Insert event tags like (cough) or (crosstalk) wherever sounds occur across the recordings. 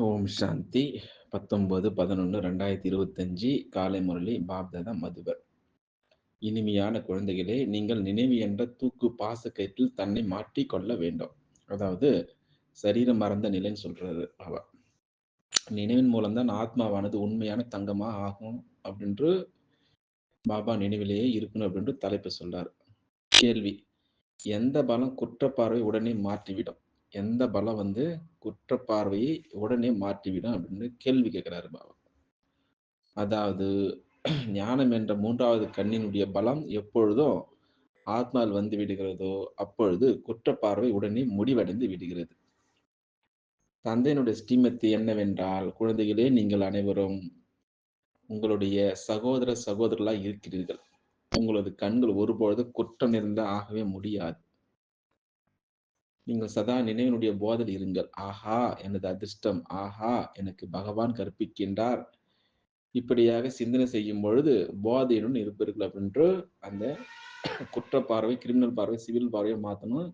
ஓம் சாந்தி. பத்தொன்பது பதினொன்று ரெண்டாயிரத்தி இருபத்தஞ்சு காலை முரளி பாப்தாதா மதுபர். இனிமையான குழந்தைகளே நீங்கள் நினைவு என்ற தூக்கு பாசக்கயிற்றில் தன்னை மாட்டிக்கொள்ள கொள்ள வேண்டும். அதாவது சரீரம் மறந்த நிலைன்னு சொல்றது அவ. நினைவின் மூலம்தான் ஆத்மாவானது உண்மையான தங்கமா ஆகும் அப்படின்று பாபா நினைவிலேயே இருக்கணும் அப்படின்று தலைப்பு சொல்றார். கேள்வி எந்த பலம் குற்றப்பார்வை உடனே மாற்றிவிடும்? எந்த பலம் வந்து குற்றப்பார்வையை உடனே மாற்றிவிடும் அப்படின்னு கேள்வி கேட்கிறாரு பாபா. அதாவது (clears throat) ஞானம் என்ற மூன்றாவது கண்ணினுடைய பலம் எப்பொழுதும் ஆத்மால் வந்து விடுகிறதோ அப்பொழுது குற்றப்பார்வை உடனே முடிவடைந்து விடுகிறது. தந்தையினுடைய ஸ்ரீமத்தி என்னவென்றால் குழந்தைகளே நீங்கள் அனைவரும் உங்களுடைய சகோதர சகோதரர்களாக இருக்கிறீர்கள். உங்களது கண்கள் ஒருபொழுது குற்றம் நிறைந்த ஆகவே முடியாது. நீங்கள் சதா நினைவினுடைய போதல் இருங்கள். ஆஹா எனது அதிர்ஷ்டம். ஆஹா எனக்கு பகவான் கற்பிக்கின்றார். இப்படியாக சிந்தனை செய்யும் பொழுது போதையுடன் இருப்பீர்கள் அப்படின்று அந்த குற்ற பார்வை கிரிமினல் பார்வை சிவில் பார்வையை மாற்றணும்.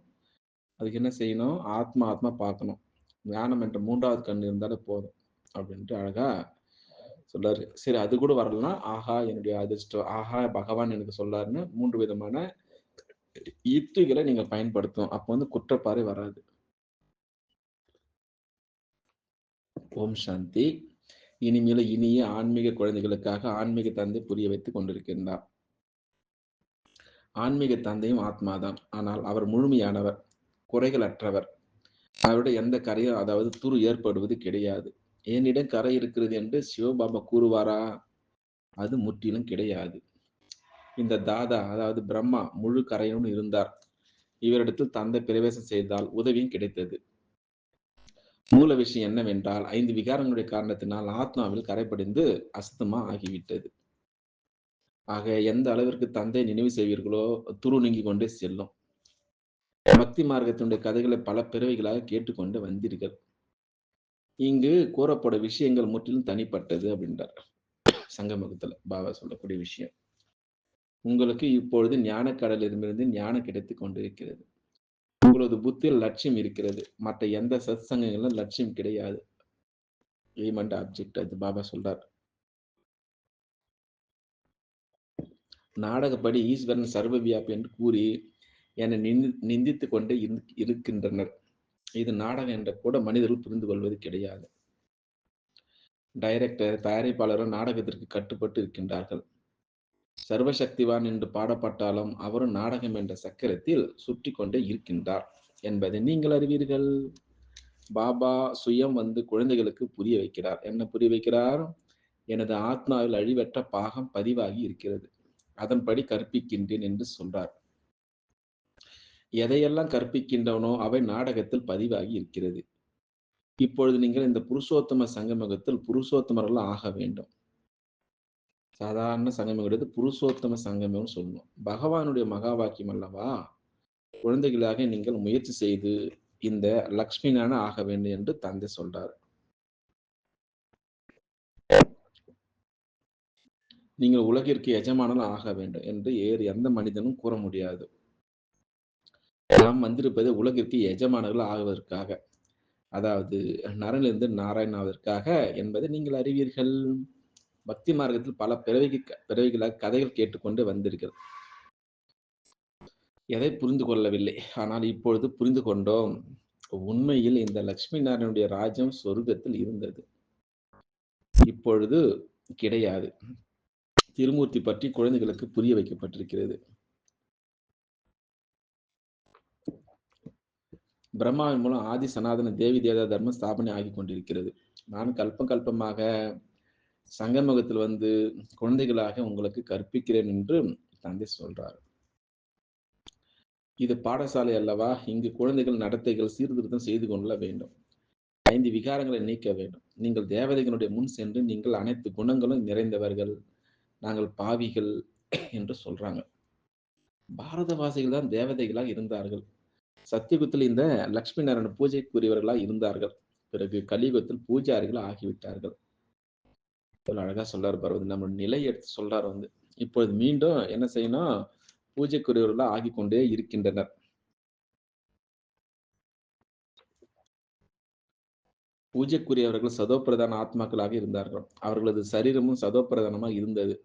அதுக்கு என்ன செய்யணும்? ஆத்மா ஆத்மா பார்க்கணும். ஞானம் என்ற மூன்றாவது கண் இருந்தாலே போதும் அப்படின்ட்டு அழகா சொல்றாரு சரி அது கூட வரலன்னா ஆஹா என்னுடைய அதிர்ஷ்டம். ஆஹா பகவான் எனக்கு சொல்லாருன்னு மூன்று விதமான யுக்திகளை நீங்க பயன்படுத்தும் அப்போ வந்து குற்றப்பாறை வராது. ஓம் சாந்தி. இனிமேல இனிய ஆன்மீக குழந்தைகளுக்காக ஆன்மீக தந்தை புரிய வைத்துக் கொண்டிருக்கின்றார். ஆன்மீக தந்தையும் ஆத்மாதான். ஆனால் அவர் முழுமையானவர் குறைகள் அற்றவர் அவருடைய எந்த கரையும் அதாவது துரு ஏற்படுவது கிடையாது. என்னிடம் கரை இருக்கிறது என்று சிவபாபா கூறுவாரா? அது முற்றிலும் கிடையாது. இந்த தாதா அதாவது பிரம்மா முழு கரையுடன் இருந்தார். இவரிடத்தில் தந்தை பிரவேசம் செய்தால் உதவியும் கிடைத்தது. மூல விஷயம் என்னவென்றால் ஐந்து விகாரங்களுடைய காரணத்தினால் ஆத்மாவில் கரைப்படைந்து அஸ்தமா ஆகிவிட்டது. ஆக எந்த அளவிற்கு தந்தை நினைவு செய்வீர்களோ துரு நீங்கி கொண்டே செல்லும். பக்தி மார்க்கத்தினுடைய கதைகளை பல பிறவைகளாக கேட்டுக்கொண்டு வந்தீர்கள். இங்கு கூறப்படும் விஷயங்கள் முற்றிலும் தனிப்பட்டது அப்படின்றார். சங்கமகத்துல பாபா சொல்லக்கூடிய விஷயம். உங்களுக்கு இப்பொழுது ஞானக்கடலிடமிருந்து ஞானம் கிடைத்து கொண்டிருக்கிறது. உங்களது புத்தியில் லட்சியம் இருக்கிறது. மற்ற எந்த சத் சங்கங்களும் லட்சியம் கிடையாது. எய்மண்ட் ஆப்ஜெக்ட் அது பாபா சொல்றார். நாடகப்படி ஈஸ்வரன் சர்வ வியாபி என்று கூறி என்னை நிந்தி நிந்தித்து கொண்டே இருக்கின்றனர். இது நாடகம் என்ற கூட மனிதர்கள் புரிந்து கொள்வது கிடையாது. டைரக்டர் தயாரிப்பாளரும் நாடகத்திற்கு கட்டுப்பட்டு இருக்கின்றார்கள். சர்வசக்திவான் என்று பாடப்பட்டாலும் அவரும் நாடகம் என்ற சக்கரத்தில் சுற்றி கொண்டே இருக்கின்றார் என்பதை நீங்கள் அறிவீர்கள். பாபா சுயம் வந்து குழந்தைகளுக்கு புரிய வைக்கிறார். என்ன புரிய வைக்கிறார்? எனது ஆத்மாவில் அழிவற்ற பாகம் பதிவாகி இருக்கிறது. அதன்படி கற்பிக்கின்றேன் என்று சொல்றார். எதையெல்லாம் கற்பிக்கின்றவனோ அவை நாடகத்தில் பதிவாகி இருக்கிறது. இப்பொழுது நீங்கள் இந்த புருஷோத்தம சங்கமகத்தில் புருஷோத்தமரெல்லாம் ஆக வேண்டும். சாதாரண சங்கமம் கிடையாது. புருஷோத்தம சங்கமம்னு சொல்லணும் பகவானுடைய மகா வாக்கியம் அல்லவா? குழந்தைகளாக நீங்கள் முயற்சி செய்து இந்த லக்ஷ்மினான ஆக வேண்டும் என்று தந்தை சொல்றார். நீங்கள் உலகிற்கு எஜமானல் ஆக வேண்டும் என்று ஏறு எந்த மனிதனும் கூற முடியாது. நாம் வந்திருப்பது உலகிற்கு எஜமானர்கள் ஆகுவதற்காக அதாவது நரனிலிருந்து நாராயணாவதற்காக என்பதை நீங்கள் அறிவீர்கள். பக்தி மார்க்கத்தில் பல பிறவிக்கு பிறவிகளாக கதைகள் கேட்டுக்கொண்டு வந்திருக்கிறது. எதை புரிந்து கொள்ளவில்லை. ஆனால் இப்பொழுது புரிந்து கொண்டோம். உண்மையில் இந்த லட்சுமி நாராயணனுடைய ராஜ்யம் சொர்க்கத்தில் இருந்தது. இப்பொழுது கிடையாது. திருமூர்த்தி பற்றி குழந்தைகளுக்கு புரிய வைக்கப்பட்டிருக்கிறது. பிரம்மாவின் மூலம் ஆதி சனாதன தேவி தேவதா தர்மம் ஸ்தாபனை ஆகி கொண்டிருக்கிறது நான் கல்பம் கல்பமாக சங்கமுகத்தில் வந்து குழந்தைகளாக உங்களுக்கு கற்பிக்கிறேன் என்று தந்தை சொல்றார். இது பாடசாலை அல்லவா? இங்கு குழந்தைகள் நடத்தைகள் சீர்திருத்தம் செய்து கொள்ள வேண்டும். ஐந்து விகாரங்களை நீக்க வேண்டும். நீங்கள் தேவதைகளுடைய முன் சென்று நீங்கள் அனைத்து குணங்களும் நிறைந்தவர்கள். நாங்கள் பாவிகள் என்று சொல்றாங்க. பாரதவாசிகள் தான் தேவதைகளாக இருந்தார்கள். சத்தியுகத்தில் இந்த லக்ஷ்மி நாராயண பூஜைக்குரியவர்களாக இருந்தார்கள். பிறகு கலியுகத்தில் பூஜாரிகள் ஆகிவிட்டார்கள். அழகா சொல்றாரு பருவது நம்ம நிலை எடுத்து சொல்றாரு வந்து. இப்பொழுது மீண்டும் என்ன செய்யணும்? பூஜைக்குரியவர்கள் ஆகி கொண்டே இருக்கின்றனர். பூஜைக்குரியவர்கள் சதோப்பிரதான ஆத்மாக்களாக இருந்தார்கள். அவர்களது சரீரமும் சதோப்பிரதானமாக இருந்தது.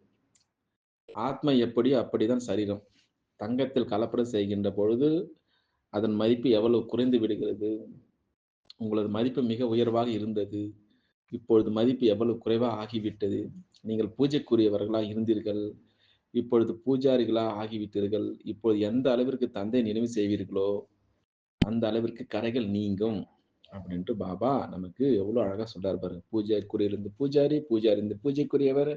ஆத்மா எப்படியோ அப்படிதான் சரீரம். தங்கத்தில் கலப்படம் செய்கின்ற பொழுது அதன் மதிப்பு எவ்வளவு குறைந்து விடுகிறது? உங்களது மதிப்பு மிக உயர்வாக இருந்தது. இப்பொழுது மதிப்பு எவ்வளவு குறைவாக ஆகிவிட்டது? நீங்கள் பூஜைக்குரியவர்களாக இருந்தீர்கள். இப்பொழுது பூஜாரிகளாக ஆகிவிட்டீர்கள். இப்பொழுது எந்த அளவிற்கு தந்தை நினைவு செய்வீர்களோ அந்த அளவிற்கு கரைகள் நீங்கும் அப்படின்ட்டு பாபா நமக்கு எவ்வளோ அழகாக சொல்றாரு பாருங்க. பூஜைக்குரியிலிருந்து பூஜாரி பூஜாரி இருந்து பூஜைக்குரியவர்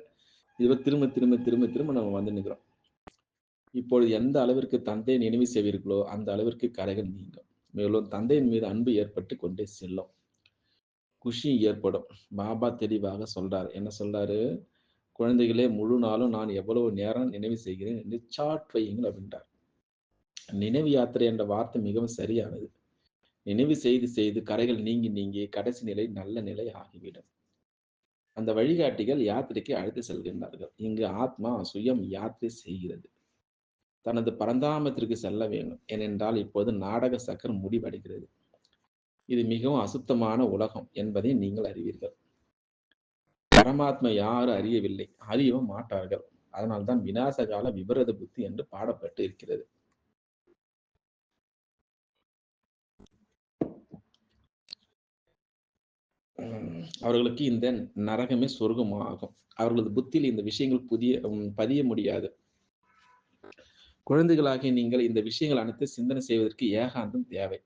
இதுவரை திரும்ப திரும்ப திரும்ப திரும்ப நம்ம வந்து நிற்கிறோம் இப்பொழுது எந்த அளவிற்கு தந்தை நினைவு செய்வீர்களோ அந்த அளவிற்கு கரைகள் நீங்கும். மேலும் தந்தையின் மீது அன்பு ஏற்பட்டு கொண்டே செல்லும். குஷி ஏற்படும். பாபா தெளிவாக சொல்றாரு. என்ன சொல்றாரு? குழந்தைகளே முழு நாளும் நான் எவ்வளவு நேரம் நினைவு செய்கிறேன்? நிச்சாட் வையுங்கள் அப்படின்றார். நினைவு யாத்திரை என்ற வார்த்தை மிகவும் சரியானது. நினைவு செய்து செய்து கரைகள் நீங்கி நீங்கி கடைசி நிலை நல்ல நிலை ஆகிவிடும். அந்த வழிகாட்டிகள் யாத்திரைக்கு அழைத்து செல்கின்றார்கள். இங்கு ஆத்மா சுயம் யாத்திரை செய்கிறது. தனது பரந்தாமத்திற்கு செல்ல வேண்டும். ஏனென்றால் இப்போது நாடக சக்கரம் முடிவடைகிறது. இது மிகவும் அசுத்தமான உலகம் என்பதை நீங்கள் அறிவீர்கள். பரமாத்மா யாரும் அறியவில்லை. அறியவும் மாட்டார்கள். அதனால்தான் விநாசகால விபரத புத்தி என்று பாடப்பட்டு இருக்கிறது. அவர்களுக்கு இந்த நரகமே சொர்க்கமாகும் அவர்களது புத்தியில் இந்த விஷயங்கள் புதிய பதிய முடியாது. குழந்தைகளாகிய நீங்கள் இந்த விஷயங்கள் அனைத்து சிந்தனை செய்வதற்கு ஏகாந்தம் தேவை.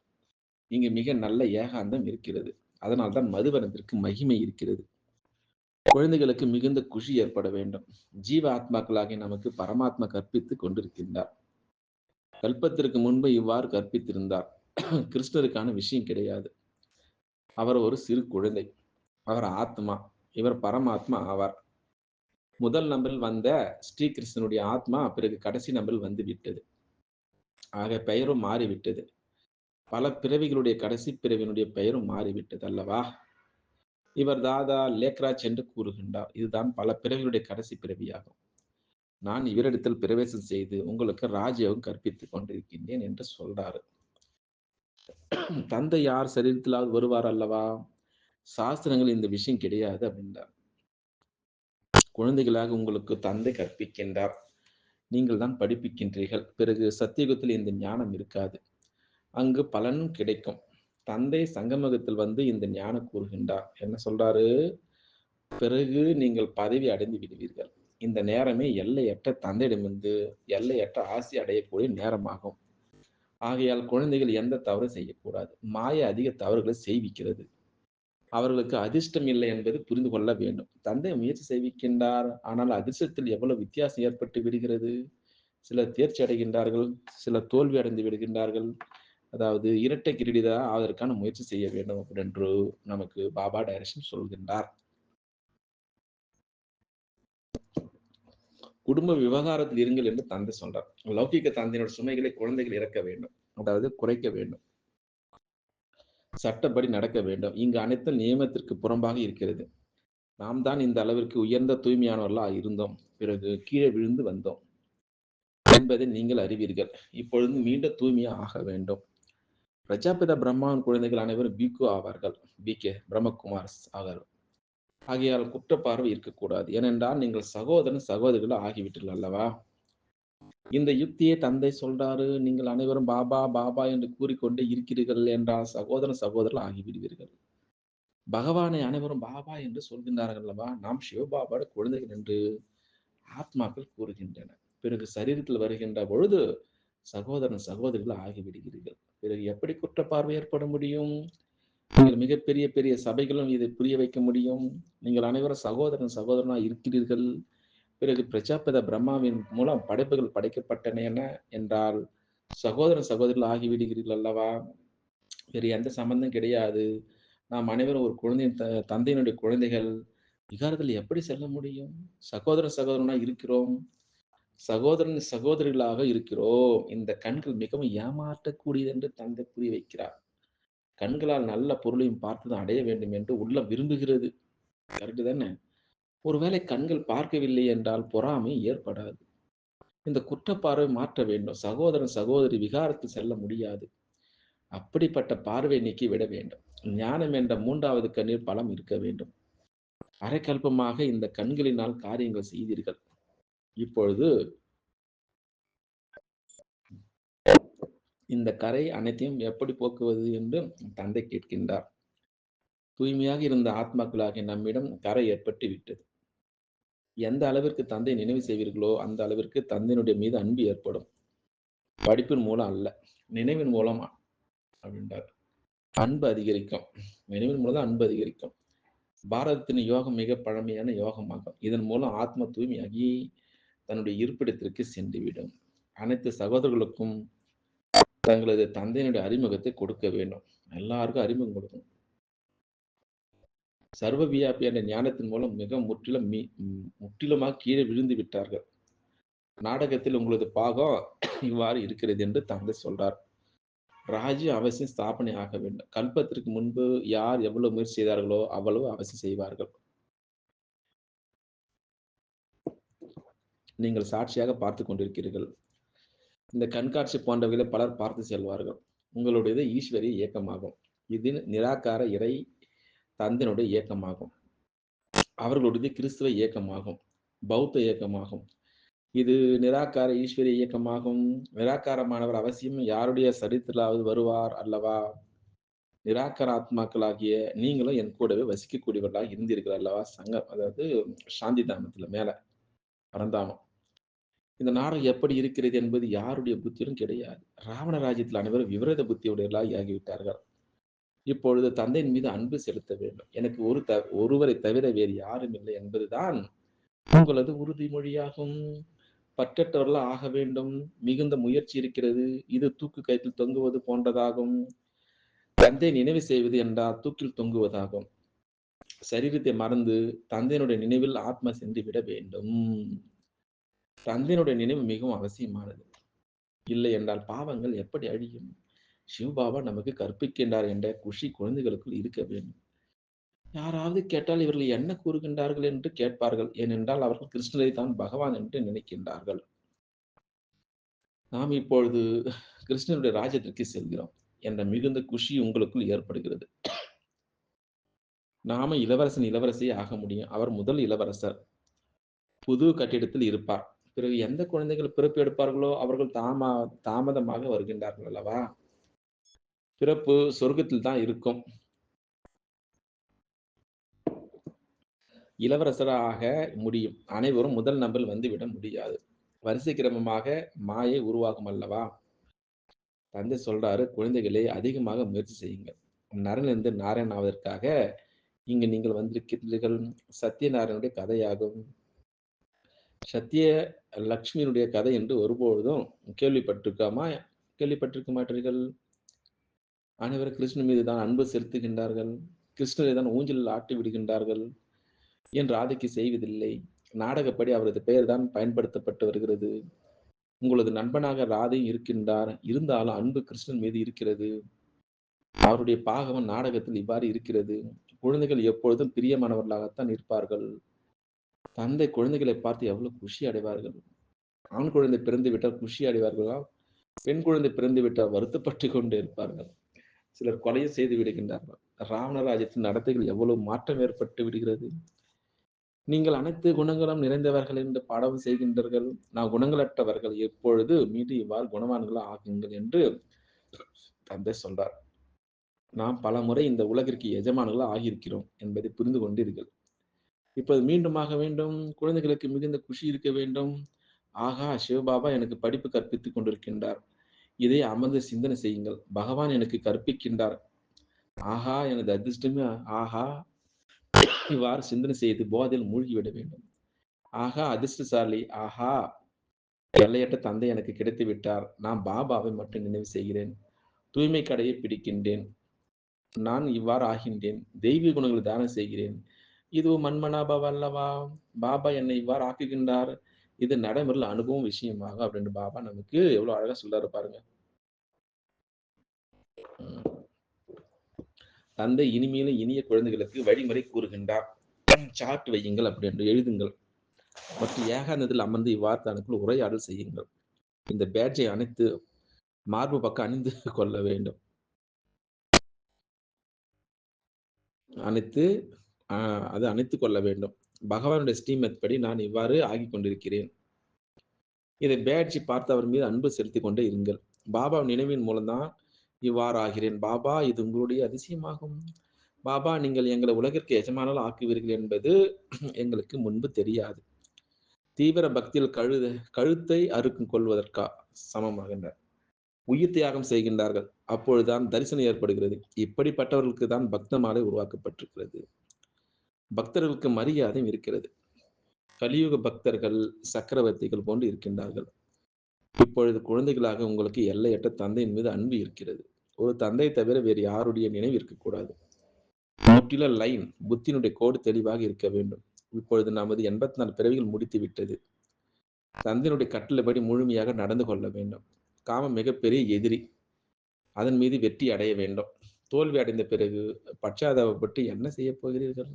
இங்கு மிக நல்ல ஏகாந்தம் இருக்கிறது. அதனால்தான் மதுவனத்திற்கு மகிமை இருக்கிறது. குழந்தைகளுக்கு மிகுந்த குஷி ஏற்பட வேண்டும். ஜீவ ஆத்மாக்களாகி நமக்கு பரமாத்மா கற்பித்து கொண்டிருக்கின்றார். கல்பத்திற்கு முன்பு இவ்வாறு கற்பித்திருந்தார். கிருஷ்ணருக்கான விஷயம் கிடையாது. அவர் ஒரு சிறு குழந்தை. அவர் ஆத்மா. இவர் பரமாத்மா ஆவார். முதல் நம்பரில் வந்த ஸ்ரீகிருஷ்ணனுடைய ஆத்மா பிறகு கடைசி நம்பரில் வந்து விட்டது. ஆக பெயரும் மாறிவிட்டது. பல பிறவிகளுடைய கடைசி பிறவியினுடைய பெயரும் மாறிவிட்டது அல்லவா? இவர் தாதா லேக்ராஜ் என்று கூறுகின்றார். இதுதான் பல பிறவிகளுடைய கடைசி பிறவியாகும். நான் இவரிடத்தில் பிரவேசம் செய்து உங்களுக்கு ராஜயோகம் கற்பித்துக் கொண்டிருக்கின்றேன் என்று சொல்றாரு. தந்தை யார் சரீரத்திலாவது வருவார் அல்லவா? சாஸ்திரங்கள் இந்த விஷயம் கிடையாது அப்படின்றார். குழந்தைகளாக உங்களுக்கு தந்தை கற்பிக்கின்றார். நீங்கள் தான் படிப்பிக்கின்றீர்கள். பிறகு சத்தியுகத்தில் இந்த ஞானம் இருக்காது. அங்கு பலனும் கிடைக்கும். தந்தை சங்கமகத்தில் வந்து இந்த ஞானம் கூறுகின்றார். என்ன சொல்றாரு? பிறகு நீங்கள் பதவி அடைந்து விடுவீர்கள். இந்த நேரமே எல்லையற்ற தந்தையிடமிருந்து எல்லையற்ற ஆசி அடையக்கூடிய நேரமாகும். ஆகையால் குழந்தைகள் எந்த தவறு செய்யக்கூடாது. மாய அதிக தவறுகளை செய்விக்கிறது. அவர்களுக்கு அதிர்ஷ்டம் இல்லை என்பது புரிந்து கொள்ள வேண்டும். தந்தை முயற்சி செய்விக்கின்றார். ஆனால் அதிர்ஷ்டத்தில் எவ்வளவு வித்தியாசம் ஏற்பட்டு விடுகிறது? சிலர் தேர்ச்சி அடைகின்றார்கள். சிலர் தோல்வி அடைந்து விடுகின்றார்கள். அதாவது இரட்டை கிரீடிதா அதற்கான முயற்சி செய்ய வேண்டும் என்று நமக்கு பாபா டைரக்ஷன் சொல்கின்றார். குடும்ப விவகாரத்தில் இருங்கள் என்று தந்தை சொல்றார். லௌகிக தந்தையினோட சுமைகளை குழந்தைகள் இறக்க வேண்டும். அதாவது குறைக்க வேண்டும். சட்டப்படி நடக்க வேண்டும். இங்கு அனைத்தும் நியமத்திற்கு புறம்பாக இருக்கிறது. நாம் தான் இந்த அளவிற்கு உயர்ந்த தூய்மையானவர்களாக இருந்தோம். பிறகு கீழே விழுந்து வந்தோம். என்பதை நீங்கள் அறிவீர்கள். இப்பொழுது மீண்டும் தூய்மையாக ஆக வேண்டும். பிரஜாபிதா பிரம்மாவின் குழந்தைகள் அனைவரும் பிகு ஆவார்கள். பி கே பிரம்மகுமார் ஆவார். ஆகையால் குற்றப்பார்வை இருக்கக்கூடாது. ஏனென்றால் நீங்கள் சகோதரன் சகோதரிகள் ஆகிவிட்டீர்கள் அல்லவா? இந்த யுக்தியை தந்தை சொல்றாரு. நீங்கள் அனைவரும் பாபா பாபா என்று கூறிக்கொண்டே இருக்கிறீர்கள் என்றால் சகோதரன் சகோதரர்கள் ஆகிவிடுவீர்கள். பகவானை அனைவரும் பாபா என்று சொல்கின்றார்கள் அல்லவா? நாம் சிவபாபாட குழந்தைகள் என்று ஆத்மாக்கள் கூறுகின்றன. பிறகு சரீரத்தில் வருகின்ற பொழுது சகோதரன் சகோதரிகள் ஆகிவிடுகிறீர்கள். பிறகு எப்படி குற்றப்பார்வை ஏற்பட முடியும்? நீங்கள் மிகப்பெரிய பெரிய சபைகளும் இதை புரிய வைக்க முடியும். நீங்கள் அனைவரும் சகோதரன் சகோதரனா இருக்கிறீர்கள். பிறகு பிரஜாபத பிரம்மாவின் மூலம் படைப்புகள் படைக்கப்பட்டன என என்றால் சகோதரன் சகோதரிகள் ஆகிவிடுகிறீர்கள் அல்லவா? வேறு எந்த சம்பந்தம் கிடையாது. நாம் அனைவரும் ஒரு குழந்தையின் த தந்தையினுடைய குழந்தைகள். விகாரத்தில் எப்படி செல்ல முடியும்? சகோதர சகோதரனா இருக்கிறோம். சகோதரன் சகோதரிகளாக இருக்கிறோம். இந்த கண்கள் மிகவும் ஏமாற்றக்கூடியது என்று தந்தை புரிய வைக்கிறார். கண்களால் நல்ல பொருளையும் பார்த்துதான் அடைய வேண்டும் என்று உள்ளம் விரும்புகிறது. கரெக்டு தானே? ஒருவேளை கண்கள் பார்க்கவில்லை என்றால் பொறாமை ஏற்படாது. இந்த குற்றப்பார்வை மாற்ற வேண்டும். சகோதரன் சகோதரி விகாரத்தில் செல்ல முடியாது. அப்படிப்பட்ட பார்வை நீக்கி விட வேண்டும். ஞானம் என்ற மூன்றாவது கண்ணீர் பலம் இருக்க வேண்டும். அரைக்கல்பமாக இந்த கண்களினால் காரியங்கள் செய்தீர்கள். இப்பொழுது இந்த கரை அனைத்தையும் எப்படி போக்குவது என்று தந்தை கேட்கின்றார். தூய்மையாக இருந்த ஆத்மாக்களாகிய நம்மிடம் கரை ஏற்பட்டு விட்டது. எந்த அளவிற்கு தந்தை நினைவு செய்வீர்களோ அந்த அளவிற்கு தந்தையினுடைய மீது அன்பு ஏற்படும். படிப்பின் மூலம் அல்ல நினைவின் மூலம் அப்படின்றார். அன்பு அதிகரிக்கும். நினைவின் மூலம் தான் அன்பு அதிகரிக்கும். பாரதத்தின் யோகம் மிக பழமையான யோகமாகும். இதன் மூலம் ஆத்ம தூய்மையாகி தன்னுடைய இருப்பிடத்திற்கு சென்றுவிடும். அனைத்து சகோதரர்களுக்கும் தங்களது தந்தையினுடைய அறிமுகத்தை கொடுக்க வேண்டும். எல்லாருக்கும் அறிமுகம் கொடுக்கணும். சர்வ வியாபி என்ற ஞானத்தின் மூலம் மிக முற்றிலும் மீ முற்றிலுமாக கீழே விழுந்து விட்டார்கள். நாடகத்தில் உங்களது பாகம் இவ்வாறு இருக்கிறது என்று தந்தை சொல்றார். ராஜ்யம் அவசியம் ஸ்தாபனை ஆக வேண்டும். கல்பத்திற்கு முன்பு யார் எவ்வளவு முயற்சி செய்தார்களோ அவ்வளவு அவசியம் செய்வார்கள். நீங்கள் சாட்சியாக பார்த்து கொண்டிருக்கிறீர்கள். இந்த கண்காட்சி போன்றவைகளை பலர் பார்த்து செல்வார்கள். உங்களுடையது ஈஸ்வரிய இயக்கமாகும். இது நிராகார இறை தந்தனுடைய இயக்கமாகும். அவர்களுடையது கிறிஸ்துவ இயக்கமாகும். பௌத்த இயக்கமாகும். இது நிராகார ஈஸ்வரிய இயக்கமாகும். நிராகாரமானவர் அவசியம் யாருடைய சரித்திராவது வருவார் அல்லவா? நிராகார ஆத்மாக்களாகிய நீங்களும் என் கூடவே வசிக்கக்கூடியவர்களாக இருந்தீர்கள் அல்லவா? சங்கம் அதாவது சாந்தி தாமத்துல மேல பரந்தாமம் இந்த நாடகம் எப்படி இருக்கிறது என்பது யாருடைய புத்தியும் கிடையாது. ராவண ராஜ்யத்தில் அனைவரும் விபரீத புத்தியுடையவர்களாக ஆகிவிட்டார்கள். இப்பொழுது தந்தையின் மீது அன்பு செலுத்த வேண்டும். எனக்கு ஒரு த ஒருவரை தவிர வேறு யாரும் இல்லை என்பதுதான் உங்களது உறுதிமொழியாகும். பற்றற்றவர்களாக ஆக வேண்டும். மிகுந்த முயற்சி இருக்கிறது. இது தூக்கு கயிற்றில் தொங்குவது போன்றதாகும். தந்தை நினைவு செய்வது என்றால் தூக்கில் தொங்குவதாகும். சரீரத்தை மறந்து தந்தையினுடைய நினைவில் ஆத்மா சென்று விட வேண்டும். தந்தையினுடைய நினைவு மிகவும் அவசியமானது. இல்லை என்றால் பாவங்கள் எப்படி அழியும்? சிவபாபா நமக்கு கற்பிக்கின்றார் என்ற குஷி குழந்தைகளுக்குள் இருக்க வேண்டும். யாராவது கேட்டால் இவர்கள் என்ன கூறுகின்றார்கள் என்று கேட்பார்கள். ஏனென்றால் அவர்கள் கிருஷ்ணரை தான் பகவான் என்று நினைக்கின்றார்கள். நாம் இப்பொழுது கிருஷ்ணனுடைய ராஜ்யத்திற்கு செல்கிறோம் என்ற மிகுந்த குஷி உங்களுக்குள் ஏற்படுகிறது. நாம இளவரசன் இளவரசியே ஆக முடியும். அவர் முதல் இளவரசர். புது கட்டிடத்தில் இருப்பார். பிறகு எந்த குழந்தைகள் பிறப்பு எடுப்பார்களோ அவர்கள் தாமா தாமதமாக வருகின்றார்கள் அல்லவா? பிறப்பு சொர்க்கத்தில் தான் இருக்கும். இளவரசராக முடியும். அனைவரும் முதல் நம்பர் வந்துவிட முடியாது. வரிசை கிரமமாக மாயை உருவாகும் அல்லவா? தந்தை சொல்றாரு குழந்தைகளை அதிகமாக முயற்சி செய்யுங்கள். நரனிலிருந்து நாராயண் ஆவதற்காக இங்கு நீங்கள் வந்திருக்கிறீர்கள். சத்யநாராயணுடைய கதையாகும். சத்திய லக்ஷ்மியினுடைய கதை என்று ஒருபொழுதும் கேள்விப்பட்டிருக்காமா? கேள்விப்பட்டிருக்க மாட்டீர்கள். அனைவரும் கிருஷ்ணன் மீது தான் அன்பு செலுத்துகின்றார்கள். கிருஷ்ணரை தான் ஊஞ்சலில் ஆட்டி விடுகின்றார்கள் என் ராதைக்கு செய்வதில்லை. நாடகப்படி அவரது பெயர் தான் பயன்படுத்தப்பட்டு வருகிறது. உங்களது நண்பனாக ராதை இருக்கின்றார். இருந்தாலும் அன்பு கிருஷ்ணன் மீது இருக்கிறது. அவருடைய பாகவன் நாடகத்தில் இவ்வாறு இருக்கிறது. குழந்தைகள் எப்பொழுதும் பிரியமானவர்களாகத்தான் இருப்பார்கள். தந்தை குழந்தைகளை பார்த்து எவ்வளவு குஷி அடைவார்கள்? ஆண் குழந்தை பிறந்து விட்டால் குஷி அடைவார்களா? பெண் குழந்தை பிறந்து விட்டால் வருத்தப்பட்டு கொண்டு இருப்பார்கள். சிலர் கொலையை செய்து விடுகின்றார்கள். ராவணராஜ்யத்தின் நடத்தைகள் எவ்வளவு மாற்றம் ஏற்பட்டு விடுகிறது? நீங்கள் அனைத்து குணங்களும் நிறைந்தவர்கள் என்று பாடம் செய்கின்றீர்கள். நான் குணங்களற்றவர்கள் எப்பொழுது மீது இவ்வாறு குணவான்கள் ஆகுங்கள் என்று தந்தை சொல்றார். நாம் பல முறை இந்த உலகிற்கு எஜமானர்கள் ஆகியிருக்கிறோம் என்பதை புரிந்து கொண்டீர்கள். இப்போது மீண்டுமாக வேண்டும். குழந்தைகளுக்கு மிகுந்த குஷி இருக்க வேண்டும். ஆகா சிவபாபா எனக்கு படிப்பு கற்பித்துக் கொண்டிருக்கின்றார். இதை அமர்ந்து சிந்தனை செய்யுங்கள். பகவான் எனக்கு கற்பிக்கின்றார். ஆஹா எனது அதிர்ஷ்டமே ஆஹா இவ்வாறு சிந்தனை செய்து போதையில் மூழ்கிவிட வேண்டும். ஆஹா அதிர்ஷ்டசாலி. ஆஹா எல்லையற்ற தந்தை எனக்கு கிடைத்து விட்டார். நான் பாபாவை மட்டும் நினைவு செய்கிறேன். தூய்மை கடையை பிடிக்கின்றேன். நான் இவ்வாறு ஆகின்றேன். தெய்வீக குணங்களை தானம் செய்கிறேன். இது மண்மனாபவ அல்லவா பாபா என்னை இவ்வாறு ஆக்குகின்றார். இது நடைமுறையில் அனுபவம் விஷயமாக அப்படின்னு பாபா நமக்கு எவ்வளவு அழகா சொல்றாரு பாருங்க. தந்தை இனிமையிலும் இனிய குழந்தைகளுக்கு வழிமுறை கூறுகின்றார். சாட் வையுங்கள் அப்படி என்று எழுதுங்கள். மற்றும் ஏகாந்தத்தில் அமர்ந்து இவ்வாறு தனக்குள் உரையாடல் செய்யுங்கள். இந்த பேட்ஜை அனைத்து மார்பு பக்கம் அணிந்து கொள்ள வேண்டும். அனைத்து அது அணைத்து கொள்ள வேண்டும். பகவானுடைய ஸ்ரீமத் படி நான் இவ்வாறு ஆகி கொண்டிருக்கிறேன். இதை பேட்ஜி பார்த்து அவர் மீது அன்பு செலுத்தி கொண்டே இருங்கள். பாபா நினைவின் மூலம்தான் இவ்வாறு ஆகிறேன். பாபா இது உங்களுடைய அதிசயமாகும். பாபா நீங்கள் எங்களை உலகிற்கு எஜமானால் ஆக்குவீர்கள் என்பது (clears throat) எங்களுக்கு முன்பு தெரியாது. தீவிர பக்தியில் கழுத கழுத்தை அறுக்கும் கொள்வதற்கா? சமமாகின்றார் உயிர் தியாகம் செய்கின்றார்கள். அப்பொழுதுதான் தரிசனம் ஏற்படுகிறது. இப்படிப்பட்டவர்களுக்கு தான் பக்த மாலை உருவாக்கப்பட்டிருக்கிறது. பக்தர்களுக்கு மரியாதையும் இருக்கிறது. கலியுக பக்தர்கள் சக்கரவர்த்திகள் போன்று இருக்கின்றார்கள். இப்பொழுது குழந்தைகளாக உங்களுக்கு எல்லையற்ற தந்தையின் மீது அன்பு இருக்கிறது. ஒரு தந்தை தவிர வேறு யாருடைய நினைவு இருக்கக்கூடாது. முற்றில லைன் புத்தினுடைய கோடு தெளிவாக இருக்க வேண்டும். இப்பொழுது நமது எண்பத்தி நாலு பிறவிகள் முடித்து விட்டது தந்தையினுடைய கட்டளைப்படி முழுமையாக நடந்து கொள்ள வேண்டும். காமம் மிகப்பெரிய எதிரி. அதன் மீது வெற்றி அடைய வேண்டும். தோல்வி அடைந்த பிறகு பச்சாதாபப்பட்டு என்ன செய்ய போகிறீர்கள்?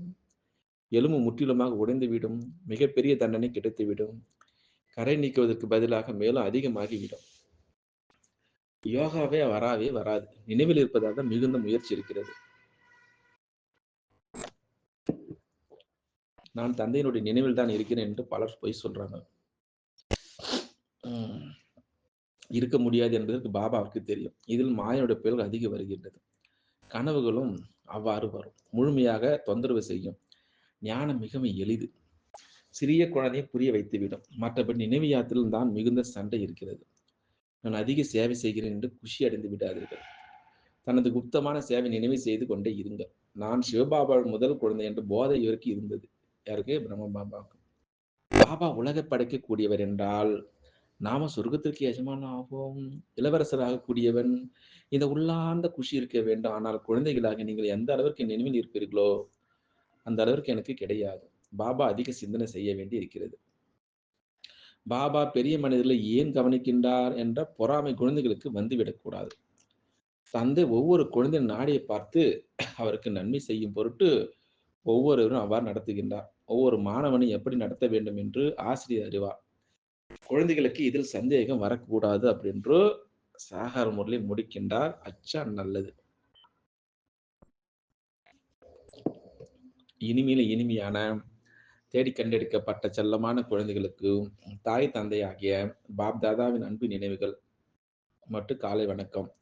எலும்பு முற்றிலுமாக உடைந்துவிடும் மிகப்பெரிய தண்டனை கிடைத்துவிடும். கரை நீக்குவதற்கு பதிலாக மேலும் அதிகமாகிவிடும். யோகாவே வராவே வராது. நினைவில் இருப்பதாக மிகுந்த முயற்சி இருக்கிறது. நான் தந்தையினுடைய நினைவில் தான் இருக்கிறேன் என்று பலர் பொய் சொல்றாங்க. உம் இருக்க முடியாது என்பதற்கு பாபாவுக்கு தெரியும். இதில் மாயனுடைய பெயர்கள் அதிகம் வருகின்றது. கனவுகளும் அவ்வாறு வரும். முழுமையாக தொந்தரவு செய்யும். ஞானம் மிகவும் எளிது. சிறிய குழந்தையை புரிய வைத்துவிடும். மற்றபடி நினைவியாத்தில் தான் மிகுந்த சண்டை இருக்கிறது. நான் அதிக சேவை செய்கிறேன் என்று குஷி அடைந்து விடாதீர்கள். தனது குப்தமான சேவை நினைவு செய்து கொண்டே இருங்கள். நான் சிவபாபா முதல் குழந்தை என்று போதை இவருக்கு இருந்தது. யாருக்கு? பிரம்ம பாபாவுக்கு பாபா உலக படைக்கக்கூடியவர் என்றால் நாம சொர்க்கத்திற்கு எஜமான ஆகும் இளவரசராக கூடியவன். இந்த உள்ளார்ந்த குஷி இருக்க வேண்டும். ஆனால் குழந்தைகளாக நீங்கள் எந்த அளவிற்கு நினைவில் இருப்பீர்களோ அந்த அளவிற்கு எனக்கு கிடையாது. பாபா அதிக சிந்தனை செய்ய வேண்டி இருக்கிறது. பாபா பெரிய மனிதர்களை ஏன் கவனிக்கின்றார் என்ற பொறாமை குழந்தைகளுக்கு வந்துவிடக்கூடாது தந்தை ஒவ்வொரு குழந்தையின் நாடியை பார்த்து அவருக்கு நன்மை செய்யும் பொருட்டு ஒவ்வொருவரும் அவ்வாறு நடத்துகின்றார். ஒவ்வொரு மாணவனையும் எப்படி நடத்த வேண்டும் என்று ஆசிரியர் அறிவார். குழந்தைகளுக்கு இதில் சந்தேகம் வரக்கூடாது அப்படின்று சாகார முறையில் முடிக்கின்றார். அச்சா நல்லது. இனிமையில இனிமையான தேடி கண்டெடுக்கப்பட்ட செல்லமான குழந்தைகளுக்கு தாய் தந்தை ஆகிய பாப் தாதாவின் அன்பு நினைவுகள். மற்றும் காலை வணக்கம்.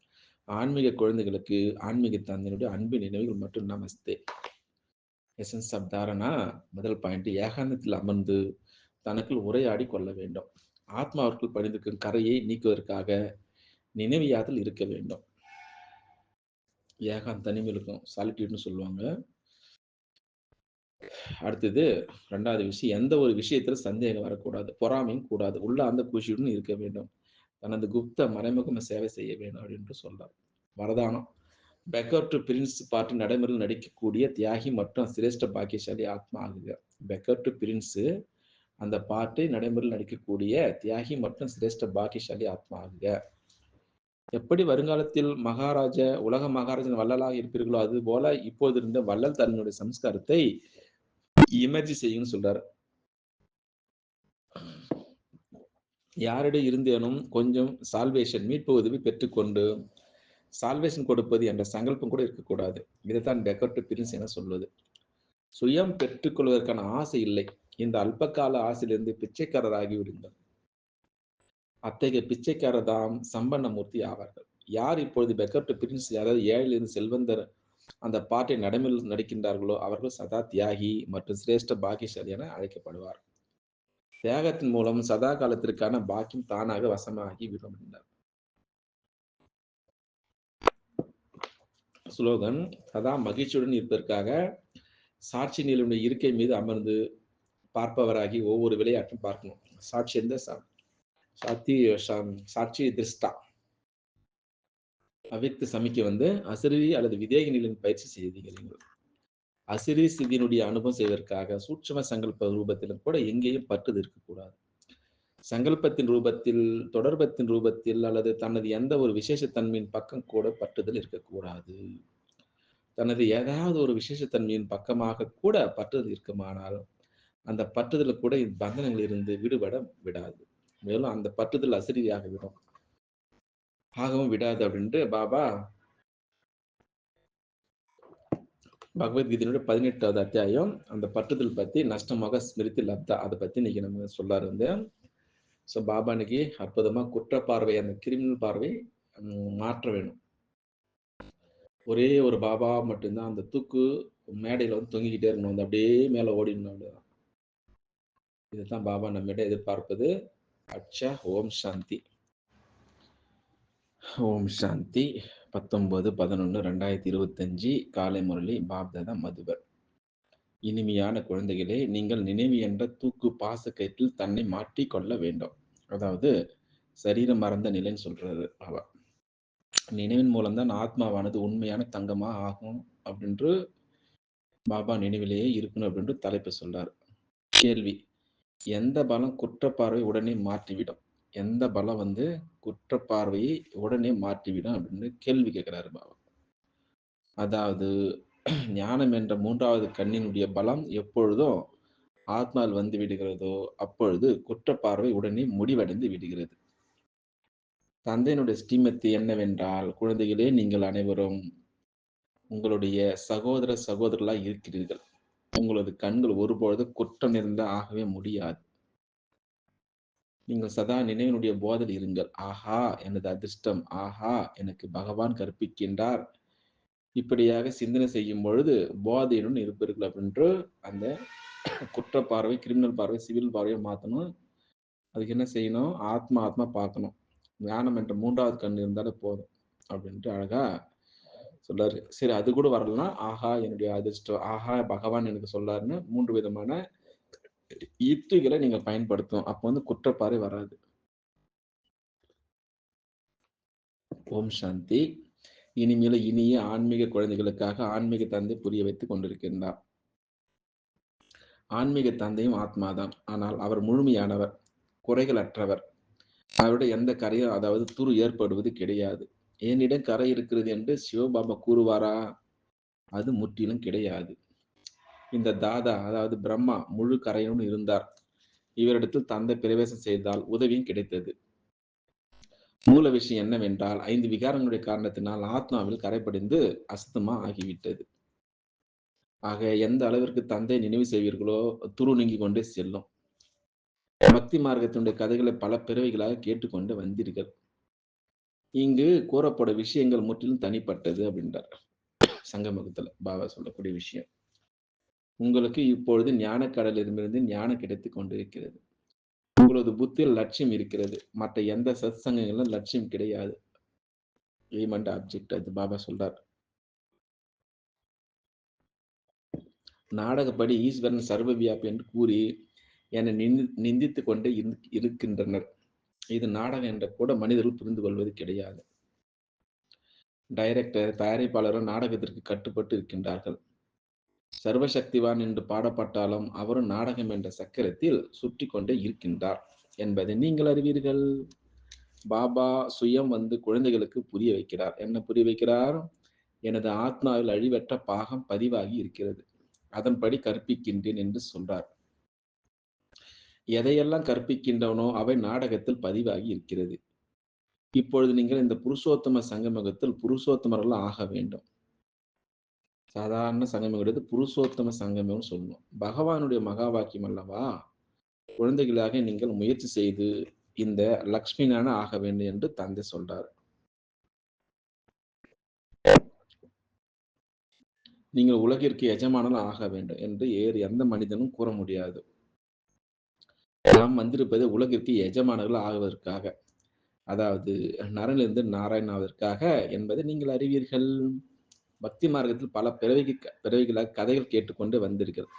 ஆன்மீக குழந்தைகளுக்கு ஆன்மீக தந்தையினுடைய அன்பு நினைவுகள் மற்றும் நமஸ்தே. எசன்ஸ் ஆஃப் தாரணா முதல் பாயிண்ட் ஏகாந்தத்தில் அமர்ந்து தனக்குள் உரையாடி கொள்ள வேண்டும். ஆத்மாவிற்குள் படிந்திருக்கும் கரையை நீக்குவதற்காக நினைவியாதல் இருக்க வேண்டும்? ஏகாந்த தனிமையில் சாலிட்யூட்னு சொல்லுவாங்க. அடுத்தது ரெண்டாவது விஷயம் எந்த ஒரு விஷயத்துல சந்தேகம் வரக்கூடாது பொறாமையும் கூடாது. உள்ள அந்த குஷியுடன் இருக்க வேண்டும். தனது குப்த மறைமுகம சேவை செய்ய வேண்டும் அப்படின்னு சொல்றார். வரதானம். பெக்கர் டு பிரின்ஸ் பாட்டு நடைமுறையில் நடிக்கக்கூடிய தியாகி மற்றும் சிரேஷ்ட பாக்கியசாலி ஆத்மா ஆகுக. பெக்கர் டு பிரின்ஸு அந்த பாட்டு நடைமுறையில் நடிக்கக்கூடிய தியாகி மற்றும் சிரேஷ்ட பாக்கியசாலி ஆத்மா ஆகுக. எப்படி வருங்காலத்தில் மகாராஜ உலக மகாராஜன் வள்ளலாக இருப்பீர்களோ அது போல இப்போது இருந்த வள்ளல் தன்னுடைய சம்ஸ்காரத்தை இமர்ஜி செய்யுன்னு சொல்றாரு. யாரிடம் இருந்தேனும் கொஞ்சம் சால்வேஷன் மீட்பு உதவி பெற்றுக்கொண்டு சால்வேஷன் கொடுப்பது என்ற சங்கல்பம் கூட இருக்கக்கூடாது. இதைத்தான் டெக்கர்ட் பிரின்ஸ் என சொல்வது. சுயம் பெற்றுக்கொள்வதற்கான ஆசை இல்லை. இந்த அல்பகால ஆசையிலிருந்து பிச்சைக்காரராகி விடுங்கள். அத்தகைய பிச்சைக்காரர் தான் சம்பன்னமூர்த்தி ஆவார்கள். யார் இப்பொழுது பெக்கர்ட் பிரின்ஸ் யாராவது ஏழிலிருந்து செல்வந்தர் அந்த பாட்டை நடைமுறையில் நடிக்கின்றார்களோ அவர்கள் சதா தியாகி மற்றும் சிரேஷ்ட பாக்கியசாலி என அழைக்கப்படுவார். தியாகத்தின் மூலம் சதா காலத்திற்கான பாக்கியம் தானாக வசமாகி விடும் என்றார் ஸ்லோகன் சதா மகிழ்ச்சியுடன் இருப்பதற்காக சாட்சி நிலையுடைய இருக்கை மீது அமர்ந்து பார்ப்பவராகி ஒவ்வொரு விளையாட்டும் பார்க்கணும். சாட்சி எந்த சாத்தி சாட்சி திருஷ்டா. அவ்யக்த சமிக்க வந்து அசிறி அல்லது விதேக நிலையின் பயிற்சி செய்தீர்கள் அசிரி சிதியினுடைய அனுபவம் செய்வதற்காக சூட்சம சங்கல்ப ரூபத்திலும் கூட எங்கேயும் பற்றுது இருக்கக்கூடாது. சங்கல்பத்தின் ரூபத்தில் தொடர்பத்தின் ரூபத்தில் அல்லது தனது எந்த ஒரு விசேஷத்தன்மையின் பக்கம் கூட பற்றுதல் இருக்கக்கூடாது. தனது ஏதாவது ஒரு விசேஷத்தன்மையின் பக்கமாக கூட பற்றுதல் இருக்குமானால் அந்த பற்றுதல் கூட இந்த பந்தனங்களில் இருந்து விடுபட விடாது. மேலும் அந்த பற்றுதல் அசிரியாக விடும் ஆகவும் விடாது அப்படின்ட்டு பாபா பகவத்கீதையினுடைய பதினெட்டாவது அத்தியாயம் அந்த பற்றுதல் பத்தி நஷ்டமாக ஸ்மிருதி லப்தா அதை பத்தி இன்னைக்கு நம்ம சொல்லாரு வந்து. ஸோ பாபா இன்னைக்கு அற்புதமா குற்ற பார்வை அந்த கிரிமினல் பார்வை மாற்ற வேணும். ஒரே ஒரு பாபா மட்டும்தான் அந்த தூக்கு மேடையில வந்து தொங்கிக்கிட்டே இருக்கணும் வந்து அப்படியே மேல ஓடிடணும் அப்படிதான். இதுதான் பாபா நம்மிடம் எதிர்பார்ப்பது. அச்சா ஓம் சாந்தி. ஓம் சாந்தி. பத்தொன்பது பதினொன்று ரெண்டாயிரத்தி இருபத்தஞ்சு காலை முரளி பாப்தாதா மதுவர் இனிமையான குழந்தைகளே நீங்கள் நினைவு என்ற தூக்கு பாசக்கயிற்றில் தன்னை மாட்டிக்கொள்ள வேண்டும். அதாவது சரீரம் மறந்த நிலைன்னு சொல்றது அவ. நினைவின் மூலம்தான் ஆத்மாவானது உண்மையான தங்கமா ஆகும் அப்படின்று பாபா நினைவிலேயே இருக்கணும் அப்படின்று தலைப்பு சொல்றார். கேள்வி எந்த பலம் குற்றப்பார்வை உடனே மாற்றிவிடும்? எந்த பலம் வந்து குற்றப்பார்வையை உடனே மாற்றிவிடும் அப்படின்னு கேள்வி கேட்கிறாரு பாபா. அதாவது (clears throat) ஞானம் என்ற மூன்றாவது கண்ணினுடைய பலம் எப்பொழுதும் ஆத்மால் வந்து விடுகிறதோ அப்பொழுது குற்றப்பார்வை உடனே முடிவடைந்து விடுகிறது. தந்தையினுடைய ஸ்ரீமத்தி என்னவென்றால் குழந்தைகளே நீங்கள் அனைவரும் உங்களுடைய சகோதர சகோதரர்களாக இருக்கிறீர்கள். உங்களது கண்கள் ஒருபொழுது குற்றம் நிறைந்த ஆகவே முடியாது. நீங்கள் சதா நினைவினுடைய போதல் இருங்கள். ஆஹா எனது அதிர்ஷ்டம். ஆஹா எனக்கு பகவான் கற்பிக்கின்றார். இப்படியாக சிந்தனை செய்யும் பொழுது போதையுடன் இருப்பீர்கள் அப்படின்று அந்த குற்ற பார்வை கிரிமினல் பார்வை சிவில் பார்வையை மாற்றணும். அதுக்கு என்ன செய்யணும்? ஆத்மா ஆத்மா பார்க்கணும். ஞானம் என்ற மூன்றாவது கண் இருந்தாலே போதும் அப்படின்ட்டு அழகா சொல்றாரு சரி அது கூட வரலன்னா ஆஹா என்னுடைய அதிர்ஷ்டம். ஆஹா பகவான் எனக்கு சொல்லாருன்னு மூன்று விதமான யுக்திகளை நீங்க பயன்படுத்தும் அப்போ வந்து குற்றப்பாறை வராது. ஓம் சாந்தி. இனிமேல இனிய ஆன்மீக குழந்தைகளுக்காக ஆன்மீக தந்தை புரிய வைத்துக் கொண்டிருக்கின்றார். ஆன்மீக தந்தையும் ஆத்மாதான். ஆனால் அவர் முழுமையானவர் குறைகள் அற்றவர் அவருடைய எந்த கரையும் அதாவது துரு ஏற்படுவது கிடையாது. என்னிடம் கரை இருக்கிறது என்று சிவபாபா கூறுவாரா? அது முற்றிலும் கிடையாது. இந்த தாதா அதாவது பிரம்மா முழு கரையுடன் இருந்தார். இவரிடத்தில் தந்தை பிரவேசம் செய்தால் உதவியும் கிடைத்தது. மூல விஷயம் என்னவென்றால் ஐந்து விகாரங்களுடைய காரணத்தினால் ஆத்மாவில் கரைப்படைந்து அஸ்தமா ஆகிவிட்டது. ஆக எந்த அளவிற்கு தந்தை நினைவு செய்வீர்களோ துரு நீங்கி கொண்டே செல்லும். பக்தி மார்க்கத்தினுடைய கதைகளை பல பிறவைகளாக கேட்டுக்கொண்டு வந்தீர்கள். இங்கு கூறப்படும் விஷயங்கள் முற்றிலும் தனிப்பட்டது அப்படின்றார். சங்கமகத்துல பாபா சொல்லக்கூடிய விஷயம். உங்களுக்கு இப்பொழுது ஞானக்கடலிடமிருந்து ஞானம் கிடைத்து கொண்டிருக்கிறது. உங்களது புத்தியில் லட்சியம் இருக்கிறது. மற்ற எந்த சத் சங்கங்களும் லட்சியம் கிடையாது. எய்மண்ட் ஆப்ஜெக்ட் அது பாபா சொல்றார். நாடகப்படி ஈஸ்வரன் சர்வ வியாபி என்று கூறி என்னை நிந்தி நிந்தித்து கொண்டே இரு- இருக்கின்றனர். இது நாடகம் என்ற கூட மனிதர்கள் புரிந்து கொள்வது கிடையாது. டைரக்டர் தயாரிப்பாளரும் நாடகத்திற்கு கட்டுப்பட்டு இருக்கின்றார்கள். சர்வசக்திவான் என்று பாடப்பட்டாலும் அவரும் நாடகம் என்ற சக்கரத்தில் சுற்றி கொண்டே இருக்கின்றார் என்பதை நீங்கள் அறிவீர்கள். பாபா சுயம் வந்து குழந்தைகளுக்கு புரிய வைக்கிறார். என்ன புரிய வைக்கிறார்? எனது ஆத்மாவில் அழிவற்ற பாகம் பதிவாகி இருக்கிறது. அதன்படி கற்பிக்கின்றேன் என்று சொல்றார். எதையெல்லாம் கற்பிக்கின்றவனோ அவை நாடகத்தில் பதிவாகி இருக்கிறது. இப்பொழுது நீங்கள் இந்த புருஷோத்தம சங்கமகத்தில் புருஷோத்தமரெல்லாம் ஆக வேண்டும். சாதாரண சங்கமம் கிடையாது. புருஷோத்தம சங்கமம்னு சொல்லணும் பகவானுடைய மகா வாக்கியம் அல்லவா? குழந்தைகளாக நீங்கள் முயற்சி செய்து இந்த லக்ஷ்மினான ஆக வேண்டும் என்று தந்தை சொல்றார். நீங்கள் உலகிற்கு எஜமானல் ஆக வேண்டும் என்று வேறு எந்த மனிதனும் கூற முடியாது. நாம் வந்திருப்பது உலகிற்கு எஜமானர்கள் ஆகுவதற்காக அதாவது நரனிலிருந்து நாராயணாவதற்காக என்பதை நீங்கள் அறிவீர்கள். பக்தி மார்க்கத்தில் பல பிறவிக்கு பிறவிகளாக கதைகள் கேட்டுக்கொண்டு வந்திருக்கிறது.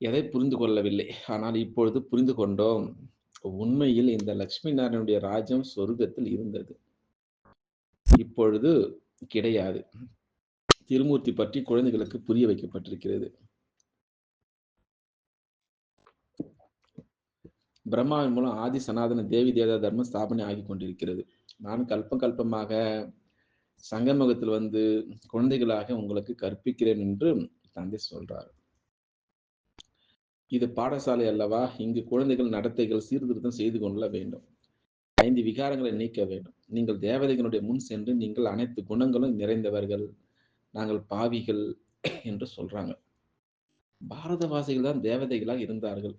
எதை புரிந்து கொள்ளவில்லை. ஆனால் இப்பொழுது புரிந்து கொண்டோம். உண்மையில் இந்த லட்சுமி நாராயணனுடைய ராஜ்யம் சொர்க்கத்தில் இருந்தது. இப்பொழுது கிடையாது. திருமூர்த்தி பற்றி குழந்தைகளுக்கு புரிய வைக்கப்பட்டிருக்கிறது. பிரம்மாவின் மூலம் ஆதி சனாதன தேவி தேவதா தர்மம் ஸ்தாபனை ஆகி கொண்டிருக்கிறது. நான் கல்பம் கல்பமாக சங்கமகத்தில் வந்து குழந்தைகளாக உங்களுக்கு கற்பிக்கிறேன் என்று தந்தை சொல்றார் இது பாடசாலை அல்லவா இங்கு குழந்தைகள் நடத்தைகள் சீர்திருத்தம் செய்து கொள்ள வேண்டும் ஐந்து விகாரங்களை நீக்க வேண்டும் நீங்கள் தேவதைகளுடைய முன் சென்று நீங்கள் அனைத்து குணங்களும் நிறைந்தவர்கள் நாங்கள் பாவிகள் என்று சொல்றாங்க. பாரதவாசிகள் தான் தேவதைகளாக இருந்தார்கள்.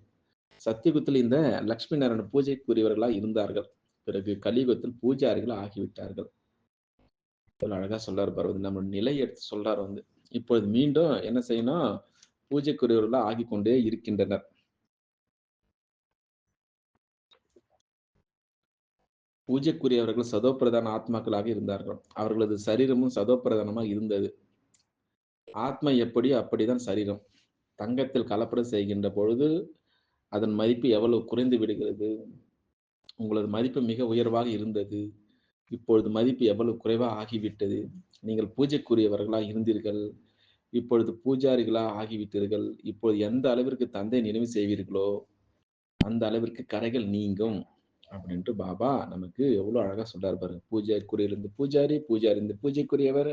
சத்தியுகத்தில் இந்த லட்சுமி நாராயண பூஜைக்குரியவர்களாக இருந்தார்கள். பிறகு கலியுகத்தில் பூஜாரிகள் ஆகிவிட்டார்கள். அழகா சொல்றாரு பாரு. நம்ம நிலை எடுத்து சொல்றாரு வந்து. இப்பொழுது மீண்டும் என்ன செய்யணும்? பூஜைக்குரியவர்கள் ஆகிக் கொண்டே இருக்கின்றனர். பூஜைக்குரியவர்கள் சதோப்பிரதான ஆத்மாக்களாக இருந்தார்கள். அவர்களது சரீரமும் சதோப்பிரதானமாக இருந்தது. ஆத்மா எப்படியோ அப்படிதான் சரீரம். தங்கத்தில் கலப்படம் செய்கின்ற பொழுது, அதன் மதிப்பு எவ்வளவு குறைந்து விடுகிறது. உங்களது மதிப்பு மிக உயர்வாக இருந்தது. இப்பொழுது மதிப்பு எவ்வளவு குறைவாக ஆகிவிட்டது. நீங்கள் பூஜைக்குரியவர்களாக இருந்தீர்கள். இப்பொழுது பூஜாரிகளாக ஆகிவிட்டீர்கள். இப்பொழுது எந்த அளவிற்கு தந்தை நினைவு செய்வீர்களோ, அந்த அளவிற்கு கரைகள் நீங்கும். அப்படின்ட்டு பாபா நமக்கு எவ்வளோ அழகாக சொல்றாரு பாருங்க. பூஜைக்குரியவரிலிருந்து பூஜாரி, பூஜாரி இருந்து பூஜைக்குரியவர்,